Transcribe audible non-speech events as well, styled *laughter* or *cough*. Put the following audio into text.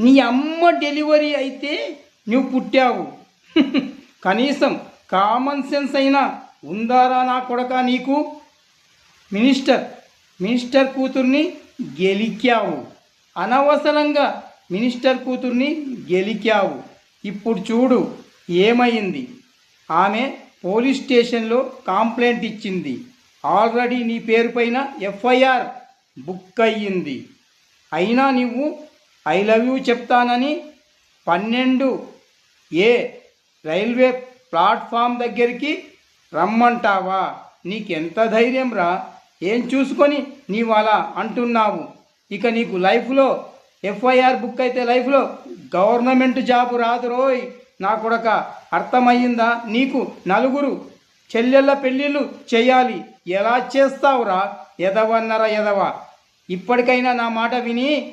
నీ అమ్మ డెలివరీ అయితే నువ్వు పుట్టావు. *laughs* కనీసం కామన్ సెన్స్ అయినా ఉందారా నా కొడక నీకు? మినిస్టర్ మినిస్టర్ కూతుర్ని గెలికావు అనవసరంగా మినిస్టర్ కూతుర్ని గెలికావు ఇప్పుడు చూడు ఏమైంది? ఆమె పోలీస్ స్టేషన్లో కంప్లైంట్ ఇచ్చింది. ఆల్రెడీ నీ పేరు పైన ఎఫ్ఐఆర్ బుక్ అయ్యింది. అయినా నువ్వు ఐ లవ్ యూ చెప్తానని పన్నెండు ఏ రైల్వే ప్లాట్ఫామ్ దగ్గరికి రమ్మంటావా? నీకెంత ధైర్యం రా ఏం చూసుకొని నీవు అలా అంటున్నావు? ఇక నీకు లైఫ్లో ఎఫ్ఐఆర్ బుక్ అయితే లైఫ్లో గవర్నమెంట్ జాబ్ రాదు రోయ్. నా కొడక అర్థమయ్యిందా? నీకు నలుగురు చెల్లెళ్ళ పెళ్ళిళ్ళు చేయాలి. ఎలా చేస్తావురా? ఎదవన్నర ఎదవ. ఇప్పటికైనా నా మాట విని